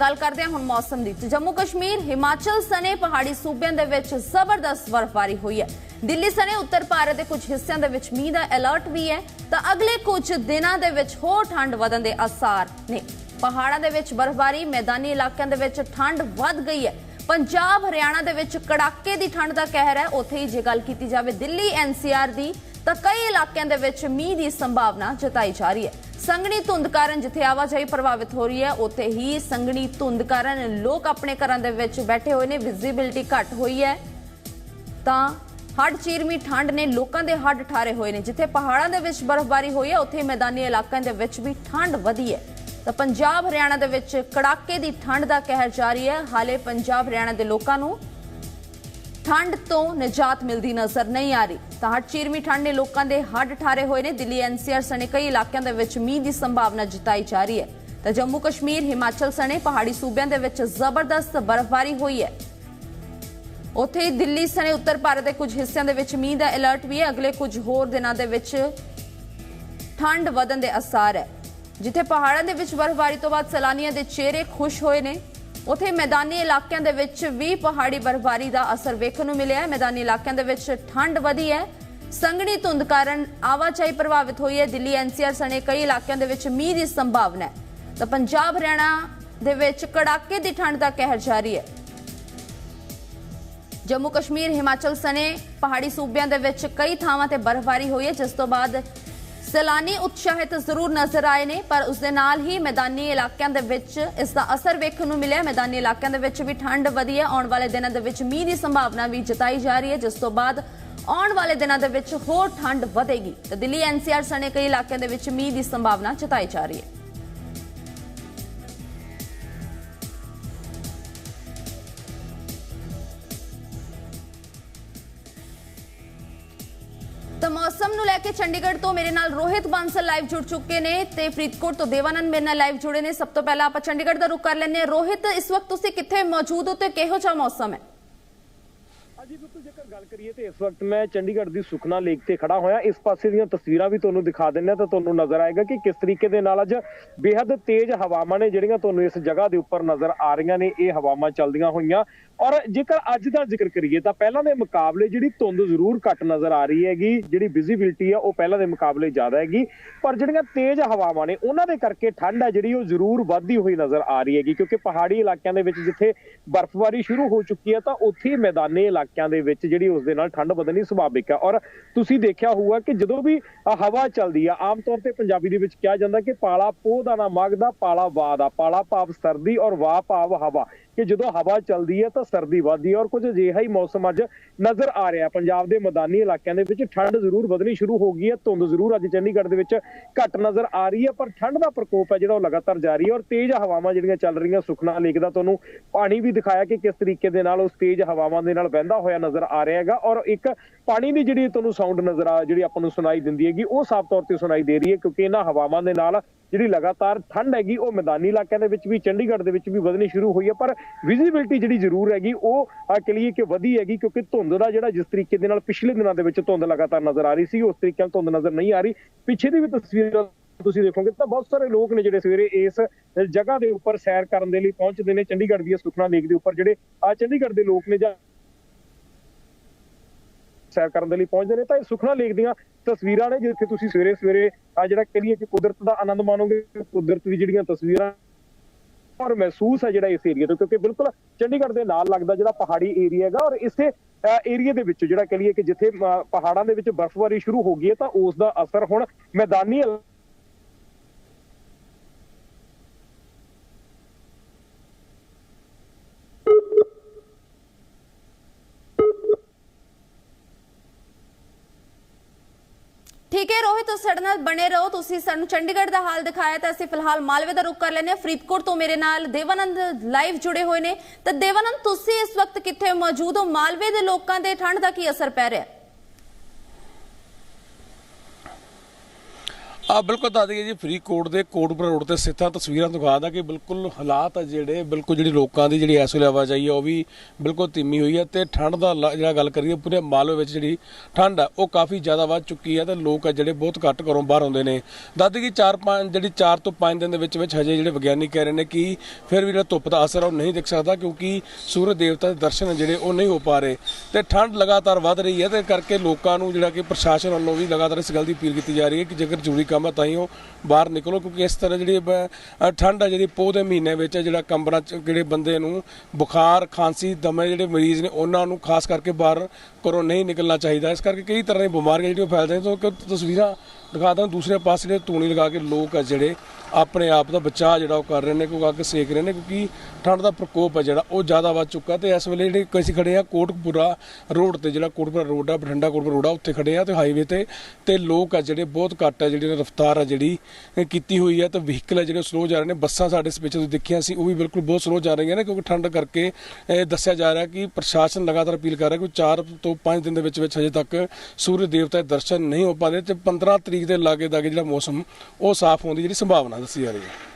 ਗੱਲ ਕਰਦੇ ਹਾਂ ਹੁਣ ਮੌਸਮ ਦੀ। ਜੰਮੂ ਕਸ਼ਮੀਰ, ਹਿਮਾਚਲ ਸਣੇ ਪਹਾੜੀ ਸੂਬਿਆਂ ਦੇ ਵਿੱਚ ਜ਼ਬਰਦਸਤ ਬਰਫ਼ਬਾਰੀ ਹੋਈ ਹੈ। ਦਿੱਲੀ ਸਣੇ ਉੱਤਰ ਭਾਰਤ ਦੇ ਕੁਝ ਹਿੱਸਿਆਂ ਦੇ ਵਿੱਚ ਮੀਂਹ ਦਾ ਅਲਰਟ ਵੀ ਹੈ। ਤਾਂ ਅਗਲੇ ਕੁਝ ਦਿਨਾਂ ਦੇ ਵਿੱਚ ਹੋਰ ਠੰਡ ਵਧਣ ਦੇ ਆਸਾਰ ਨੇ। ਪਹਾੜਾਂ ਦੇ ਵਿੱਚ ਬਰਫ਼ਬਾਰੀ, ਮੈਦਾਨੀ ਇਲਾਕਿਆਂ ਦੇ ਵਿੱਚ ਠੰਡ ਵੱਧ ਗਈ ਹੈ। ਪੰਜਾਬ, ਹਰਿਆਣਾ ਦੇ ਵਿੱਚ ਕੜਾਕੇ ਦੀ ਠੰਡ ਦਾ ਕਹਿਰ ਹੈ। ਉੱਥੇ ਹੀ ਜੇ ਗੱਲ ਕੀਤੀ ਜਾਵੇ ਦਿੱਲੀ ਐਨਸੀਆਰ ਦੀ, ਤਾਂ ਕਈ ਇਲਾਕਿਆਂ ਦੇ ਵਿੱਚ ਮੀਂਹ ਦੀ ਸੰਭਾਵਨਾ ਜਤਾਈ ਜਾ ਰਹੀ ਹੈ। ਸੰਘਣੀ ਧੁੰਦ ਕਾਰਨ ਜਿੱਥੇ ਆਵਾਜਾਈ ਪ੍ਰਭਾਵਿਤ ਹੋ ਰਹੀ ਹੈ, ਉੱਥੇ ਹੀ ਸੰਘਣੀ ਧੁੰਦ ਕਾਰਨ ਲੋਕ ਆਪਣੇ ਘਰਾਂ ਦੇ ਵਿੱਚ ਬੈਠੇ ਹੋਏ ਨੇ ਵਿਜ਼ਿਬਿਲਟੀ ਘੱਟ ਹੋਈ ਹੈ। ਤਾਂ ਹੱਡ ਚੀਰਮੀ ਠੰਡ ਨੇ ਲੋਕਾਂ ਦੇ ਹੱਡ ਠਾਰੇ ਹੋਏ ਨੇ, ਜਿੱਥੇ ਪਹਾੜਾਂ ਦੇ ਵਿੱਚ ਬਰਫ਼ਬਾਰੀ ਹੋਈ ਹੈ, ਉੱਥੇ ਮੈਦਾਨੀ ਇਲਾਕਿਆਂ ਦੇ ਵਿੱਚ ਵੀ ਠੰਡ ਵਧੀ ਹੈ। ਤਾਂ ਪੰਜਾਬ ਹਰਿਆਣਾ ਦੇ ਵਿੱਚ ਕੜਾਕੇ ਦੀ ਠੰਡ ਦਾ ਕਹਿਰ ਜਾਰੀ ਹੈ। ਹਾਲੇ ਪੰਜਾਬ ਹਰਿਆਣਾ ਦੇ ਲੋਕਾਂ ਨੂੰ ਠੰਡ ਤੋਂ ਨਿਜਾਤ ਮਿਲਦੀ ਨਜ਼ਰ ਨਹੀਂ ਆ ਰਹੀ। ਤਾਂ ਹੱਡ ਚੀਰਵੀਂ ਠੰਡ ਨੇ ਲੋਕਾਂ ਦੇ ਹੱਡ ਠਾਰੇ ਹੋਏ ਨੇ। ਦਿੱਲੀ ਐਨਸੀਆਰ ਸਣੇ ਕਈ ਇਲਾਕਿਆਂ ਦੇ ਵਿੱਚ ਮੀਂਹ ਦੀ ਸੰਭਾਵਨਾ ਜਤਾਈ ਜਾ ਰਹੀ ਹੈ। ਤਾਂ ਜੰਮੂ ਕਸ਼ਮੀਰ, ਹਿਮਾਚਲ ਸਣੇ ਪਹਾੜੀ ਸੂਬਿਆਂ ਦੇ ਵਿੱਚ ਜ਼ਬਰਦਸਤ ਬਰਫ਼ਬਾਰੀ ਹੋਈ ਹੈ। ਉੱਥੇ ਹੀ ਦਿੱਲੀ ਸਣੇ ਉੱਤਰ ਭਾਰਤ ਦੇ ਕੁਝ ਹਿੱਸਿਆਂ ਦੇ ਵਿੱਚ ਮੀਂਹ ਦਾ ਅਲਰਟ ਵੀ ਹੈ। ਅਗਲੇ ਕੁਝ ਹੋਰ ਦਿਨਾਂ ਦੇ ਵਿੱਚ ਠੰਡ ਵਧਣ ਦੇ ਅਸਾਰ ਹੈ। ਜਿੱਥੇ ਪਹਾੜਾਂ ਦੇ ਵਿੱਚ ਬਰਫ਼ਬਾਰੀ ਤੋਂ ਬਾਅਦ ਸੈਲਾਨੀਆਂ ਦੇ ਚਿਹਰੇ ਖੁਸ਼ ਹੋਏ ਨੇ। ਉੱਥੇ ਮੈਦਾਨੀ ਇਲਾਕਿਆਂ ਦੇ ਵਿੱਚ ਵੀ ਪਹਾੜੀ ਬਰਫ਼ਬਾਰੀ ਦਾ ਅਸਰ ਵੇਖਣ ਨੂੰ ਮਿਲਿਆ ਹੈ। ਮੈਦਾਨੀ ਇਲਾਕਿਆਂ ਦੇ ਵਿੱਚ ਠੰਡ ਵਧੀ ਹੈ। ਸੰਘਣੀ ਧੁੰਦ ਕਾਰਨ ਆਵਾਜਾਈ ਪ੍ਰਭਾਵਿਤ ਹੋਈ ਹੈ। ਦਿੱਲੀ ਐਨਸੀਆਰ ਸਣੇ ਕਈ ਇਲਾਕਿਆਂ ਦੇ ਵਿੱਚ ਮੀਂਹ ਦੀ ਸੰਭਾਵਨਾ ਹੈ। ਤਾਂ ਪੰਜਾਬ, ਹਰਿਆਣਾ ਦੇ ਵਿੱਚ ਕੜਾਕੇ ਦੀ ਠੰਡ ਦਾ ਕਹਿਰ ਜਾਰੀ ਹੈ। ਜੰਮੂ ਕਸ਼ਮੀਰ ਹਿਮਾਚਲ ਸਣੇ ਪਹਾੜੀ ਸੂਬਿਆਂ ਦੇ ਵਿੱਚ ਕਈ ਥਾਵਾਂ ਤੇ ਬਰਫ਼ਬਾਰੀ ਹੋਈ ਹੈ। ਜਿਸ ਤੋਂ ਬਾਅਦ ਸੈਲਾਨੀ ਉਤਸ਼ਾਹਿਤ ਜ਼ਰੂਰ ਨਜ਼ਰ ਆਏ ਨੇ, ਪਰ ਉਸ ਦੇ ਨਾਲ ਹੀ ਮੈਦਾਨੀ ਇਲਾਕਿਆਂ ਦੇ ਵਿੱਚ ਇਸ ਦਾ ਅਸਰ ਵੇਖਣ ਨੂੰ ਮਿਲਿਆ। ਮੈਦਾਨੀ ਇਲਾਕਿਆਂ ਦੇ ਵਿੱਚ ਵੀ ਠੰਡ ਵਧੀ ਹੈ। ਆਉਣ ਵਾਲੇ ਦਿਨਾਂ ਦੇ ਵਿੱਚ ਮੀਂਹ ਦੀ ਸੰਭਾਵਨਾ ਵੀ ਜਤਾਈ ਜਾ ਰਹੀ ਹੈ, ਜਿਸ ਤੋਂ ਬਾਅਦ ਆਉਣ ਵਾਲੇ ਦਿਨਾਂ ਦੇ ਵਿੱਚ ਹੋਰ ਠੰਡ ਵਧੇਗੀ। ਤੇ ਦਿੱਲੀ ਐਨਸੀਆਰ ਸਣੇ ਕਈ ਇਲਾਕਿਆਂ ਦੇ ਵਿੱਚ ਮੀਂਹ ਦੀ ਸੰਭਾਵਨਾ ਜਤਾਈ ਜਾ ਰਹੀ ਹੈ। ਚੰਡੀਗੜ੍ਹ ਤੋਂ ਮੇਰੇ ਨਾਲ ਰੋਹਿਤ ਬਾਂਸਲ ਲਾਈਵ ਜੁੜ ਚੁੱਕੇ ਨੇ ਤੇ ਫਰੀਦਕੋਟ ਤੋਂ ਦੇਵਾਨੰਦ ਮੇਰੇ ਨਾਲ ਲਾਈਵ ਜੁੜੇ ਨੇ। ਸਭ ਤੋਂ ਪਹਿਲਾਂ ਆਪਾਂ ਚੰਡੀਗੜ੍ਹ ਦਾ ਰੁਖ ਕਰ ਲੈਂਦੇ ਹਾਂ। ਰੋਹਿਤ, ਇਸ ਵਕਤ ਤੁਸੀਂ ਕਿੱਥੇ ਮੌਜੂਦ ਹੋ ਤੇ ਕਿਹੋ ਜਿਹਾ ਮੌਸਮ ਹੈ? ਹਾਂਜੀ, ਬਿਲਕੁਲ ਜੇਕਰ ਗੱਲ ਕਰੀਏ ਤੇ ਇਸ ਵਕਤ ਮੈਂ ਚੰਡੀਗੜ੍ਹ ਦੀ ਸੁਖਨਾ ਲੇਕ ਤੇ ਖੜਾ ਹੋਇਆ। ਇਸ ਪਾਸੇ ਦੀਆਂ ਤਸਵੀਰਾਂ ਵੀ ਤੁਹਾਨੂੰ ਦਿਖਾ ਦਿੰਨੇ ਆ ਤਾਂ ਤੁਹਾਨੂੰ ਨਜ਼ਰ ਆਏਗਾ ਕਿ ਕਿਸ ਤਰੀਕੇ ਦੇ ਨਾਲ ਅੱਜ ਬੇहद ਤੇਜ਼ ਹਵਾਵਾਂ ਨੇ ਜਿਹੜੀਆਂ ਤੁਹਾਨੂੰ ਇਸ ਜਗ੍ਹਾ ਦੇ ਉੱਪਰ ਨਜ਼ਰ ਆ ਰਹੀਆਂ ਨੇ। ਇਹ ਹਵਾਵਾਂ ਚੱਲਦੀਆਂ ਹੋਈਆਂ ਔਰ ਜੇਕਰ ਅੱਜ ਦਾ ਜ਼ਿਕਰ ਕਰੀਏ ਤਾਂ ਪਹਿਲਾਂ ਦੇ ਮੁਕਾਬਲੇ ਜਿਹੜੀ ਧੁੰਦ ਜ਼ਰੂਰ ਘੱਟ ਨਜ਼ਰ ਆ ਰਹੀ ਹੈਗੀ, ਜਿਹੜੀ ਵਿਜ਼ਿਬਿਲਟੀ ਆ, ਉਹ ਪਹਿਲਾਂ ਦੇ ਮੁਕਾਬਲੇ ਜ਼ਿਆਦਾ ਹੈਗੀ। ਪਰ ਜਿਹੜੀਆਂ ਤੇਜ਼ ਹਵਾਵਾਂ ਨੇ, ਉਹਨਾਂ ਦੇ ਕਰਕੇ ਠੰਡ ਹੈ ਜਿਹੜੀ, ਉਹ ਜ਼ਰੂਰ ਵੱਧਦੀ ਹੋਈ ਨਜ਼ਰ ਆ ਰਹੀ ਹੈਗੀ। ਕਿਉਂਕਿ ਪਹਾੜੀ ਇਲਾਕਿਆਂ ਦੇ ਵਿੱਚ ਜਿੱਥੇ ਬਰਫ਼ਬਾਰੀ ਸ਼ੁਰੂ ਹੋ ਚੁੱਕੀ ਹੈ, ਤਾਂ ਉੱਥੇ ਹੀ ਮੈਦਾਨੀ ਇਲਾਕਿਆਂ ਦੇ ਵਿੱਚ ਜਿਹੜੀ ਉਸ ਦੇ ਨਾਲ ਠੰਡ ਵਧਣੀ ਸੁਭਾਵਿਕ ਹੈ ਔਰ ਤੁਸੀਂ ਦੇਖਿਆ ਹੋਊਗਾ ਕਿ ਜਦੋਂ ਵੀ ਹਵਾ ਚੱਲਦੀ ਆ, ਆਮ ਤੌਰ ਤੇ ਪੰਜਾਬੀ ਦੇ ਵਿੱਚ ਕਿਹਾ ਜਾਂਦਾ ਕਿ ਪਾਲਾ ਪੋਹ ਦਾ ਨਾ ਮਗਦਾ, ਪਾਲਾ ਵਾਹ ਦਾ, ਪਾਲਾ ਭਾਵ ਸਰਦੀ ਔਰ ਵਾਹ ਭਾਵ ਹਵਾ। ਕਿ ਜਦੋਂ ਹਵਾ ਚੱਲਦੀ ਹੈ, ਤਾਂ ਸਰਦੀ ਵੱਧਦੀ ਹੈ ਔਰ ਕੁਝ ਅਜਿਹਾ ਹੀ ਮੌਸਮ ਅੱਜ ਨਜ਼ਰ ਆ ਰਿਹਾ ਪੰਜਾਬ ਦੇ ਮੈਦਾਨੀ ਇਲਾਕਿਆਂ ਦੇ ਵਿੱਚ ਠੰਡ ਜ਼ਰੂਰ ਵਧਣੀ ਸ਼ੁਰੂ ਹੋ ਗਈ ਹੈ। ਧੁੰਦ ਜ਼ਰੂਰ ਅੱਜ ਚੰਡੀਗੜ੍ਹ ਦੇ ਵਿੱਚ ਘੱਟ ਨਜ਼ਰ ਆ ਰਹੀ ਹੈ, ਪਰ ਠੰਡ ਦਾ ਪ੍ਰਕੋਪ ਹੈ ਜਿਹੜਾ ਉਹ ਲਗਾਤਾਰ ਜਾਰੀ ਹੈ ਔਰ ਤੇਜ਼ ਹਵਾਵਾਂ ਜਿਹੜੀਆਂ ਚੱਲ ਰਹੀਆਂ ਸੁਖਨਾ ਲੇਕ ਦਾ ਤੁਹਾਨੂੰ ਪਾਣੀ ਵੀ ਦਿਖਾਇਆ ਕਿ ਕਿਸ ਤਰੀਕੇ ਦੇ ਨਾਲ ਉਸ ਤੇਜ਼ ਹਵਾਵਾਂ ਦੇ ਨਾਲ ਵਹਿੰਦਾ ਹੋਇਆ ਨਜ਼ਰ ਆ ਰਿਹਾ ਹੈਗਾ ਔਰ ਇੱਕ ਪਾਣੀ ਦੀ ਜਿਹੜੀ ਤੁਹਾਨੂੰ ਸਾਊਂਡ ਨਜ਼ਰ ਆ, ਜਿਹੜੀ ਆਪਾਂ ਨੂੰ ਸੁਣਾਈ ਦਿੰਦੀ ਹੈਗੀ, ਉਹ ਸਾਫ਼ ਤੌਰ ਤੇ ਸੁਣਾਈ ਦੇ ਰਹੀ ਹੈ ਕਿਉਂਕਿ ਇਹਨਾਂ ਹਵਾਵਾਂ ਦੇ ਨਾਲ ਜਿਹੜੀ ਲਗਾਤਾਰ ਠੰਡ ਹੈਗੀ, ਉਹ ਮੈਦਾਨੀ ਇਲਾਕਿਆਂ ਦੇ ਵਿੱਚ ਵੀ, ਚੰਡੀਗੜ੍ਹ ਦੇ ਵਿੱਚ ਵੀ ਵਧਣੀ ਸ਼ੁਰੂ ਹੋਈ ਹੈ, ਪਰ ਵਿਜ਼ਿਬਿਲਟੀ ਜਿਹੜੀ ਜ਼ਰੂਰ ਹੈਗੀ, ਉਹ ਆ ਕੇ ਕਿ ਵਧੀ ਹੈਗੀ, ਕਿਉਂਕਿ ਧੁੰਦ ਦਾ ਜਿਹੜਾ ਜਿਸ ਤਰੀਕੇ ਦੇ ਨਾਲ ਪਿਛਲੇ ਦਿਨਾਂ ਦੇ ਵਿੱਚ ਧੁੰਦ ਲਗਾਤਾਰ ਨਜ਼ਰ ਆ ਰਹੀ ਸੀ, ਉਸ ਤਰੀਕੇ ਨਾਲ ਧੁੰਦ ਨਜ਼ਰ ਨਹੀਂ ਆ ਰਹੀ। ਪਿੱਛੇ ਦੀ ਵੀ ਤਸਵੀਰ ਤੁਸੀਂ ਦੇਖੋਗੇ, ਤਾਂ ਬਹੁਤ ਸਾਰੇ ਲੋਕ ਨੇ ਜਿਹੜੇ ਸਵੇਰੇ ਇਸ ਜਗ੍ਹਾ ਦੇ ਉੱਪਰ ਸੈਰ ਕਰਨ ਦੇ ਲਈ ਪਹੁੰਚਦੇ ਨੇ, ਚੰਡੀਗੜ੍ਹ ਦੀ ਸੁਖਨਾ ਲੇਕ ਦੇ ਉੱਪਰ, ਜਿਹੜੇ ਆ ਚੰਡੀਗੜ੍ਹ ਦੇ ਲੋਕ ਨੇ ਜਾਂ ਸੈਰ ਕਰਨ ਦੇ ਲਈ ਪਹੁੰਚਦੇ ਨੇ ਤਾਂ ਇਹ ਸੁਖਨਾ ਲੇਕ ਦੀਆਂ ਤਸਵੀਰਾਂ ਨੇ ਜਿੱਥੇ ਤੁਸੀਂ ਸਵੇਰੇ ਸਵੇਰੇ ਆ ਜਿਹੜਾ ਕਰੀਏ ਕਿ ਕੁਦਰਤ ਦਾ ਆਨੰਦ ਮਾਣੋਗੇ ਕੁਦਰਤ ਦੀ ਜਿਹੜੀਆਂ ਤਸਵੀਰਾਂ ਔਰ ਮਹਿਸੂਸ ਹੈ ਜਿਹੜਾ ਇਸ ਏਰੀਆ ਤੋਂ ਕਿਉਂਕਿ ਬਿਲਕੁਲ ਚੰਡੀਗੜ੍ਹ ਦੇ ਨਾਲ ਲੱਗਦਾ ਜਿਹੜਾ ਪਹਾੜੀ ਏਰੀਆ ਹੈਗਾ ਔਰ ਇਸੇ ਏਰੀਆ ਦੇ ਵਿੱਚ ਜਿਹੜਾ ਕਹੀਏ ਕਿ ਜਿੱਥੇ ਅ, ਪਹਾੜਾਂ ਦੇ ਵਿੱਚ ਬਰਫ਼ਬਾਰੀ ਸ਼ੁਰੂ ਹੋ ਗਈ ਹੈ ਤਾਂ ਉਸ ਦਾ ਅਸਰ ਹੁਣ ਮੈਦਾਨੀ ਠੀਕ ਹੈ ਰੋਹਿਤ ਤੁਸੀਂ ਸਾਡੇ ਨਾਲ ਬਣੇ ਰਹੋ। ਤੁਸੀਂ ਸਾਨੂੰ ਚੰਡੀਗੜ੍ਹ ਦਾ ਹਾਲ ਦਿਖਾਇਆ ਤਾਂ ਅਸੀਂ ਫਿਲਹਾਲ ਮਾਲਵੇ ਦਾ ਰੁਖ ਕਰ ਲੈਂਦੇ ਹਾਂ। ਫਰੀਦਕੋਟ ਤੋਂ ਮੇਰੇ ਨਾਲ ਦੇਵਾਨੰਦ ਲਾਈਵ ਜੁੜੇ ਹੋਏ ਨੇ। ਤਾਂ ਦੇਵਾਨੰਦ, ਤੁਸੀਂ ਇਸ ਵਕਤ ਕਿੱਥੇ ਮੌਜੂਦ ਹੋ? ਮਾਲਵੇ ਦੇ ਲੋਕਾਂ ਦੇ ਠੰਡ ਦਾ ਕੀ ਅਸਰ ਪੈ ਰਿਹਾ? ਹੈ ਆ ਬਿਲਕੁਲ ਦੱਸ ਦਈਏ ਜੀ, ਫਰੀਦਕੋਟ ਦੇ ਕੋਟਪੁਰਾ ਰੋਡ ਤੇ ਸਥਿਤ ਤਸਵੀਰਾਂ ਦਿਖਾ ਦਾਂ ਕਿ ਬਿਲਕੁਲ ਹਾਲਾਤ ਆ ਜਿਹੜੇ, ਬਿਲਕੁਲ ਜਿਹੜੀ ਲੋਕਾਂ ਦੀ ਜਿਹੜੀ ਇਸ ਵੇਲੇ ਆਵਾਜਾਈ ਆ, ਉਹ ਵੀ ਬਿਲਕੁਲ ਧੀਮੀ ਹੋਈ ਹੈ ਤੇ ਠੰਡ ਦਾ ਲਾ- ਜਿਹੜਾ ਗੱਲ ਕਰੀਏ, ਪੂਰੇ ਮਾਲਵੇ ਵਿੱਚ ਜਿਹੜੀ ਠੰਡ ਆ, ਉਹ ਕਾਫੀ ਜ਼ਿਆਦਾ ਵੱਧ ਚੁੱਕੀ ਹੈ ਤੇ ਲੋਕ ਆ ਜਿਹੜੇ ਬਹੁਤ ਘੱਟ ਘਰੋਂ ਬਾਹਰ ਆਉਂਦੇ ਨੇ। ਦੱਸ ਦਈਏ ਕਿ 4-5 ਜਿਹੜੀ 4 ਤੋਂ 5 ਦਿਨ ਦੇ ਵਿੱਚ ਵਿੱਚ ਹਜੇ ਜਿਹੜੇ ਵਿਗਿਆਨੀ ਕਹਿ ਰਹੇ ਨੇ ਕਿ ਫਿਰ ਵੀ ਜਿਹੜਾ ਧੁੱਪ ਦਾ ਅਸਰ ਆ, ਉਹ ਨਹੀਂ ਦਿਖ ਸਕਦਾ ਕਿਉਂਕਿ ਸੂਰਜ ਦੇਵਤਾ ਦੇ ਦਰਸ਼ਨ ਜਿਹੜੇ, ਉਹ ਨਹੀਂ ਹੋ ਪਾ ਰਹੇ। ਤੇ ਠੰਡ ਲਗਾਤਾਰ ਵੱਧ ਰਹੀ ਹੈ ਤੇ ਕਰਕੇ ਲੋਕਾਂ ਨੂੰ ਜਿਹੜਾ ਕਿ ਪ੍ਰਸ਼ਾਸਨ ਵੱਲੋਂ ਵੀ ਲਗਾਤਾਰ ਇਸ ਗੱਲ ਦੀ ਅਪੀਲ ਕੀਤੀ ਜਾ ਰਹੀ ਹੈ ਕਿ ਜੇਕਰ ਜ਼ਰੂਰੀ ਕੰਮ ਹੈ ਤਾਂ ਹੀ ਉਹ ਬਾਹਰ ਨਿਕਲੋ, ਕਿਉਂਕਿ ਇਸ ਤਰ੍ਹਾਂ ਜਿਹੜੀ ਬ- ਠੰਡ ਹੈ ਜਿਹੜੀ ਪੋਹ ਦੇ ਮਹੀਨੇ ਵਿੱਚ ਜਿਹੜਾ ਕੰਬਰਾਂ ਚ ਜਿਹੜੇ ਬੰਦੇ ਨੂੰ ਬੁਖਾਰ, ਖਾਂਸੀ, ਦਮੇ ਜਿਹੜੇ ਮਰੀਜ਼ ਨੇ, ਉਹਨਾਂ ਨੂੰ ਖਾਸ ਕਰਕੇ ਬਾਹਰ ਘਰੋਂ ਨਹੀਂ ਨਿਕਲਣਾ ਚਾਹੀਦਾ। ਇਸ ਕਰਕੇ ਕਈ ਤਰ੍ਹਾਂ ਦੀਆਂ ਬਿਮਾਰੀਆਂ ਜਿਹੜੀਆਂ ਉਹ ਫੈਲਦੀਆਂ ਨੇ ਤਾਂ ਤਸਵੀਰਾਂ ਦਿਖਾ ਦਾਂ, ਦੂਸਰੇ ਪਾਸੇ ਜਿਹੜੇ ਧੂਣੀ ਲਗਾ ਕੇ ਲੋਕ ਆ ਜਿਹੜੇ ਆਪਣੇ ਆਪ ਦਾ ਬਚਾਅ ਜਿਹੜਾ ਉਹ ਕਰ ਰਹੇ ਨੇ ਕਿਉਂਕਿ ਅੱਗ ਸੇਕ ਰਹੇ ਨੇ, ਕਿਉਂਕਿ ਠੰਡ ਦਾ ਪ੍ਰਕੋਪ ਹੈ ਜਿਹੜਾ, ਉਹ ਜ਼ਿਆਦਾ ਵੱਧ ਚੁੱਕਾ ਤੇ ਇਸ ਵੇਲੇ ਜਿਹੜੇ ਅਸੀਂ ਖੜੇ ਆ ਕੋਟਕਪੂਰਾ ਰੋਡ ਤੇ, ਜਿਹੜਾ ਕੋਟਪੁਰਾ ਰੋਡ ਆ, ਬਠਿੰਡਾ ਕੋਟਪੁਰਾ ਰੋਡ ਆ, ਉੱਥੇ ਖੜੇ ਆ ਤੇ ਹਾਈਵੇ ਤੇ ਤੇ ਲੋਕ ਆ ਜਿਹੜੇ ਬਹੁਤ ਘੱਟ ਆ, ਜਿਹੜੀ ਰਫ਼ਤਾਰ ਆ ਜਿਹੜੀ ਕੀਤੀ ਹੋਈ ਹੈ ਤੇ ਵਹੀਕਲ ਆ ਜਿਹੜੇ ਸਲੋ ਜਾ ਰਹੇ ਨੇ, ਬੱਸਾਂ ਸਾਡੇ ਇਸ ਵਿੱਚ ਤੁਸੀਂ ਦੇਖਿਆ ਸੀ, ਉਹ ਵੀ ਬਿਲਕੁਲ ਬਹੁਤ ਸਲੋ ਜਾ ਰਹੀਆਂ ਨੇ, ਕਿਉਂਕਿ ਠੰਡ ਕਰਕੇ, ਇਹ ਦੱਸਿਆ ਜਾ ਰਿਹਾ ਕਿ ਪ੍ਰਸ਼ਾਸਨ ਲਗਾਤਾਰ ਅਪੀਲ ਕਰ ਰਿਹਾ ਕਿ 4 ਤੋਂ 5 ਦਿਨ ਦੇ ਵਿੱਚ ਵਿੱਚ ਹਜੇ ਤੱਕ ਸੂਰਜ ਦੇਵਤਾ ਦੇ ਦਰਸ਼ਨ ਨਹੀਂ ਹੋ ਪਾਦੇ ਤੇ 15 ਤਰੀਕ ਦੇ ਲਾਗੇ ਦਾਗੇ ਜਿਹੜਾ ਮੌਸਮ ਉਹ ਸਾਫ਼ ਹੋਣ ਦੀ ਜਿਹੜੀ ਸੰਭਾਵਨਾ ਦੱਸੀ ਜਾ ਰਹੀ ਹੈ।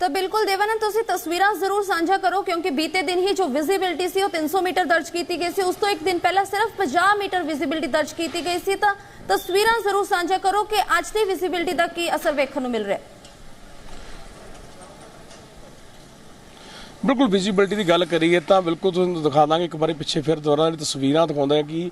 ਤਾਂ ਬਿਲਕੁਲ ਦੇਵਾਨੰਦ ਤੁਸੀਂ ਤਸਵੀਰਾਂ ਜ਼ਰੂਰ ਸਾਂਝਾ ਕਰੋ ਕਿਉਂਕਿ ਬੀਤੇ ਦਿਨ ਹੀ ਜੋ ਵਿਜ਼ਿਬਿਲਟੀ ਸੀ ਉਹ 300 ਮੀਟਰ ਦਰਜ ਕੀਤੀ ਗਈ ਸੀ। ਉਸ ਤੋਂ ਇੱਕ ਦਿਨ ਪਹਿਲਾਂ ਸਿਰਫ 50 ਮੀਟਰ ਵਿਜ਼ਿਬਿਲਟੀ ਦਰਜ ਕੀਤੀ ਗਈ ਸੀ। ਤਾਂ ਤਸਵੀਰਾਂ ਜ਼ਰੂਰ ਸਾਂਝਾ ਕਰੋ ਕਿ ਅੱਜ ਦੀ ਵਿਜ਼ਿਬਿਲਟੀ ਦਾ ਕੀ ਅਸਰ ਵੇਖਣ ਨੂੰ ਮਿਲ ਰਿਹਾ ਹੈ। ਬਿਲਕੁਲ ਵਿਜ਼ਿਬਿਲਟੀ ਦੀ ਗੱਲ ਕਰੀਏ ਤਾਂ ਬਿਲਕੁਲ ਤੁਹਾਨੂੰ ਦਿਖਾ ਦਾਂਗੇ ਇੱਕ ਵਾਰੀ ਪਿੱਛੇ ਫਿਰ ਦੁਬਾਰਾ ਤਸਵੀਰਾਂ ਦਿਖਾਉਂਦਾ ਕਿ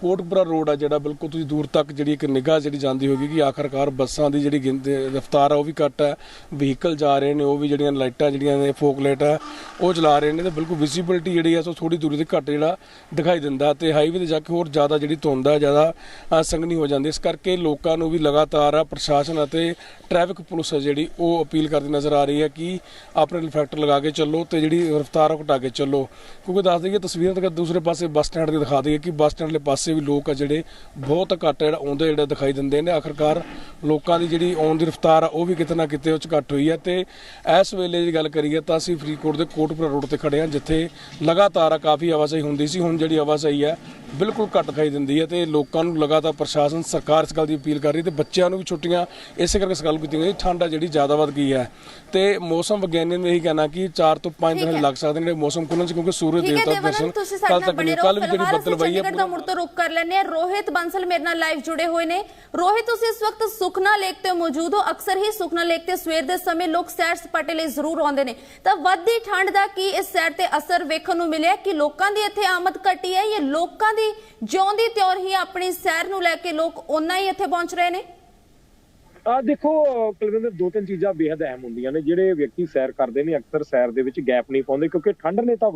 ਕੋਟਪੁਰਾ ਰੋਡ ਆ ਜਿਹੜਾ ਬਿਲਕੁਲ ਤੁਸੀਂ ਦੂਰ ਤੱਕ ਜਿਹੜੀ ਇੱਕ ਨਿਗਾਹ ਜਿਹੜੀ ਜਾਂਦੀ ਹੋਗੀ ਕਿ ਆਖਰਕਾਰ ਬੱਸਾਂ ਦੀ ਜਿਹੜੀ ਗਿਣਤੀ ਰਫ਼ਤਾਰ ਆ ਉਹ ਵੀ ਘੱਟ ਹੈ ਵਹੀਕਲ ਜਾ ਰਹੇ ਨੇ ਉਹ ਵੀ ਜਿਹੜੀਆਂ ਲਾਈਟਾਂ ਜਿਹੜੀਆਂ ਨੇ ਫੋਕ ਲਾਈਟ ਆ ਉਹ ਚਲਾ ਰਹੇ ਨੇ ਤੇ ਬਿਲਕੁਲ ਵਿਜ਼ਿਬਿਲਟੀ ਜਿਹੜੀ ਆ ਸੋ ਥੋੜੀ ਦੂਰੀ ਤੇ ਘੱਟ ਜਿਹੜਾ ਦਿਖਾਈ ਦਿੰਦਾ ਤੇ ਹਾਈਵੇ ਤੇ ਜਾ ਕੇ ਹੋਰ ਜ਼ਿਆਦਾ ਜਿਹੜੀ ਧੁੰਦ ਆ ਜ਼ਿਆਦਾ ਅ, ਸੰਘਣੀ ਹੋ ਜਾਂਦੀ ਇਸ ਕਰਕੇ ਲੋਕਾਂ ਨੂੰ ਵੀ ਲਗਾਤਾਰ ਆ ਪ੍ਰਸ਼ਾਸਨ ਅਤੇ ਟ੍ਰੈਫਿਕ ਪੁਲਿਸ ਆ ਜਿਹੜੀ ਉਹ ਅਪੀਲ ਕਰਦੀ ਨਜ਼ਰ ਆ ਰਹੀ ਹੈ ਕਿ ਆਪਣੇ ਰਿਫਲੈਕਟਰ ਲਗਾ ਕੇ ਚੱਲੋ ਤੇ ਜਿਹੜੀ ਰਫ਼ਤਾਰ ਆ ਘਟਾ ਕੇ ਚੱਲੋ। ਕਿਉਂਕਿ ਦੱਸ ਦਈਏ ਤਸਵੀਰਾਂ ਤੱਕ ਦੂਸਰੇ ਪਾਸੇ ਬੱਸ ਸਟੈਂਡ ਦੀ ਦਿਖਾ ਦਈਏ ਕਿ ਬੱਸ ਸਟੈਂਡ ਦੇ ਪਾਸੇ ਵੀ ਲੋਕ ਆ ਜਿਹੜੇ ਬਹੁਤ ਘੱਟ ਜਿਹੜਾ ਆਉਂਦੇ ਜਿਹੜੇ ਦਿਖਾਈ ਦਿੰਦੇ ਨੇ। ਆਖਰਕਾਰ ਲੋਕਾਂ ਦੀ ਜਿਹੜੀ ਆਉਣ ਦੀ ਰਫ਼ਤਾਰ ਆ ਉਹ ਵੀ ਕਿਤੇ ਨਾ ਕਿਤੇ ਉਹ ਚ ਘੱਟ ਹੋਈ ਹੈ ਤੇ ਇਸ ਵੇਲੇ ਦੀ ਗੱਲ ਕਰੀਏ ਤਾਂ ਅਸੀਂ ਫਰੀਦਕੋਟ ਦੇ ਕੋਟਪੁਰਾ ਰੋਡ ਤੇ ਖੜੇ ਹਾਂ ਜਿੱਥੇ ਲਗਾਤਾਰ ਆ ਕਾਫੀ ਆਵਾਜਾਈ ਹੁੰਦੀ ਸੀ। ਹੁਣ ਜਿਹੜੀ ਆਵਾਜਾਈ ਹੈ ਬਿਲਕੁਲ ਘੱਟ ਦਿਖਾਈ ਦਿੰਦੀ ਹੈ ਤੇ ਲੋਕਾਂ ਨੂੰ ਲਗਾਤਾਰ ਪ੍ਰਸ਼ਾਸਨ ਸਰਕਾਰ ਇਸ ਗੱਲ ਦੀ ਅਪੀਲ ਕਰ ਰਹੀ ਤੇ ਬੱਚਿਆਂ ਨੂੰ ਵੀ ਛੁੱਟੀਆਂ ਇਸੇ ਕਰਕੇ ਗੱਲ ਕੀਤੀ ਗਈ ਠੰਡ ਆ ਜਿਹੜੀ ਜ਼ਿਆਦਾ ਵੱਧ ਗਈ ਹੈ ਤੇ ਮੌਸਮ ਵਿਗਿਆਨੀ ਨੇ ਇਹੀ ਕਹਿਣਾ ਕਿ 4 ਤੋਂ 5 ਠੀਕ ਦਿਨ। ਲੱਗ ਸਕਦੇ ਨੇ ਮੌਸਮ ਖੁੱਲਣ ਚ ਕਿਉਂਕਿ ਸੂਰਜ ਦੇਵਤਾ ਦਰਸ਼ਨ ਕੱਲ ਤੱਕ ਨਹੀਂ ਕੱਲ ਵੀ ਜਿਹੜੀ ਫਿਲਹਾਲ ਬੱਦਲ ਅਸੀਂ ਪਈ ਹੈ ਕਰ ਲੈਂਦੇ ਹਾਂ ਰੋਹਿਤ ਬੰਸਲ ਮੇਰੇ ਨਾਲ ਲਾਈਵ ਜੁੜੇ ਹੋਏ ਨੇ। ਰੋਹਿਤ, ਤੁਸੀਂ ਇਸ ਵਕਤ ਸੁਖਨਾ ਲੇਕ ਤੇ ਮੌਜੂਦ ਹੋ। ਅਕਸਰ ਹੀ ਸੁਖਨਾ ਲੇਕ ਤੇ ਸਵੇਰ ਦੇ ਸਮੇਂ ਲੋਕ ਸੈਰ ਸਪਾਟੇ ਲਈ ਜ਼ਰੂਰ ਆਉਂਦੇ ਨੇ। ਤਾਂ ਵੱਧਦੀ ਠੰਡ ਦਾ ਕੀ ਇਸ ਸੈਰ ਤੇ ਅਸਰ ਵੇਖਣ ਨੂੰ ਮਿਲਿਆ ਕਿ ਲੋਕਾਂ ਦੀ ਇੱਥੇ ਆਮਦ ਘਟੀ ਹੈ ਜਾਂ ਲੋਕਾਂ ਦੀ ਜਿਉਂਦੀ ਤਿਉਰ ਹੀ ਆਪਣੀ ਸੈਰ ਨੂੰ ਲੈ ਕੇ ਲੋਕ ਓਨਾ ਹੀ ਇੱਥੇ ਪਹੁੰਚ ਰਹੇ ਨੇ? ਆ ਦੇਖੋ, ਕੁਲਵਿੰਦਰ, ਦੋ ਤਿੰਨ ਚੀਜ਼ਾਂ ਬੇहद ਅਹਿਮ ਹੁੰਦੀਆਂ ਨੇ। ਜਿਹੜੇ ਵਿਅਕਤੀ ਸੈਰ ਕਰਦੇ ਨੇ, ਅਕਸਰ ਸੈਰ ਦੇ ਵਿੱਚ ਗੈਪ ਨਹੀਂ ਪਾਉਂਦੇ, ਕਿਉਂਕਿ ਠੰਡ ਨੇ ਤਾਂ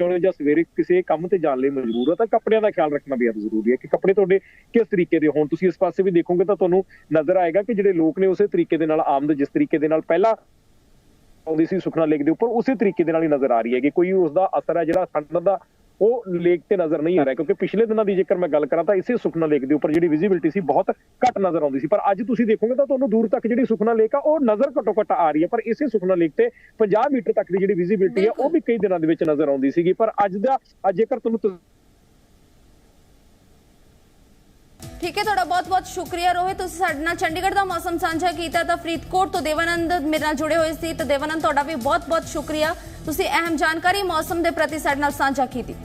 ਚੋਣੇ ਜਾਂ ਸਵੇਰੇ ਕਿਸੇ ਕੰਮ ਤੇ ਜਾਣ ਲਈ ਮਜਬੂਰ ਹੋ, ਤਾਂ ਕੱਪੜਿਆਂ ਦਾ ਖਿਆਲ ਰੱਖਣਾ ਬੇहद ਜ਼ਰੂਰੀ ਹੈ ਕਿ ਕੱਪੜੇ ਤੁਹਾਡੇ ਕਿਸ ਤਰੀਕੇ ਦੇ ਹੋਣ। ਤੁਸੀਂ ਇਸ ਪਾਸੇ ਵੀ ਦੇਖੋਗੇ ਤਾਂ ਤੁਹਾਨੂੰ ਨਜ਼ਰ ਆਏਗਾ ਕਿ ਜਿਹੜੇ ਲੋਕ ਨੇ ਉਸੇ ਤਰੀਕੇ ਦੇ ਨਾਲ ਆਮਦ, ਜਿਸ ਤਰੀਕੇ ਦੇ ਨਾਲ ਪਹਿਲਾਂ ਆਉਂਦੀ ਸੀ ਸੁਖਨਾ ਲੇਕ ਦੇ ਉੱਪਰ, ਉਸੇ ਤਰੀਕੇ ਦੇ ਨਾਲ ਹੀ ਨਜ਼ਰ ਆ ਰਹੀ ਹੈ ਕਿ ਕੋਈ ਉਸ ਦਾ ਅਸਰ ਹੈ ਜਿਹੜਾ ਠੰਡ ਦਾ ਉਹ ਲੇਕ ਤੇ ਨਜ਼ਰ ਨਹੀਂ ਆ ਰਿਹਾ ਕਿਉਂਕਿ ਪਿਛਲੇ ਦਿਨਾਂ ਦੀ ਜੇਕਰ ਮੈਂ ਗੱਲ ਕਰਾਂ ਤਾਂ ਇਸੇ ਸੁਖਨਾ ਲੇਕ ਦੇ ਉੱਪਰ ਜਿਹੜੀ ਵਿਜ਼ਿਬਿਲਟੀ ਸੀ ਬਹੁਤ ਘੱਟ ਨਜ਼ਰ ਆਉਂਦੀ ਸੀ। ਪਰ ਅੱਜ ਤੁਸੀਂ ਦੇਖੋਗੇ ਤਾਂ ਤੁਹਾਨੂੰ ਦੂਰ ਤੱਕ ਜਿਹੜੀ ਸੁਖਨਾ ਲੇਕ ਆ, ਉਹ ਨਜ਼ਰ ਘੱਟੋ ਘੱਟ ਆ ਰਹੀ ਹੈ। ਪਰ ਇਸੇ ਸੁਖਨਾ ਲੇਕ ਤੇ 50 ਮੀਟਰ ਤੱਕ ਦੀ ਜਿਹੜੀ ਵਿਜ਼ਿਬਿਲਟੀ ਹੈ ਉਹ ਵੀ ਕਈ ਦਿਨਾਂ ਦੇ ਵਿੱਚ ਨਜ਼ਰ ਆਉਂਦੀ ਸੀਗੀ। ਪਰ ਅੱਜ ਦਾ ਜੇਕਰ ਤੁਹਾਨੂੰ ਠੀਕ ਹੈ, ਤੁਹਾਡਾ ਬਹੁਤ ਬਹੁਤ ਸ਼ੁਕਰੀਆ ਰੋਹਿਤ। ਤੁਸੀਂ ਸਾਡੇ ਨਾਲ ਚੰਡੀਗੜ੍ਹ ਦਾ ਮੌਸਮ ਸਾਂਝਾ ਕੀਤਾ ਤਾਂ ਫਰੀਦਕੋਟ ਤੋਂ ਦੇਵਾਨੰਦ ਮੇਰੇ ਨਾਲ ਜੁੜੇ ਹੋਏ ਸੀ। ਤਾਂ ਦੇਵਾਨੰਦ, ਤੁਹਾਡਾ ਵੀ ਬਹੁਤ ਬਹੁਤ ਸ਼ੁਕਰੀਆ। ਤੁਸੀਂ ਅਹਿਮ ਜਾਣਕਾਰੀ ਮੌਸਮ ਦੇ ਪ੍ਰਤੀ ਸਾਡੇ ਨਾਲ ਸਾਂਝਾ ਕੀਤੀ।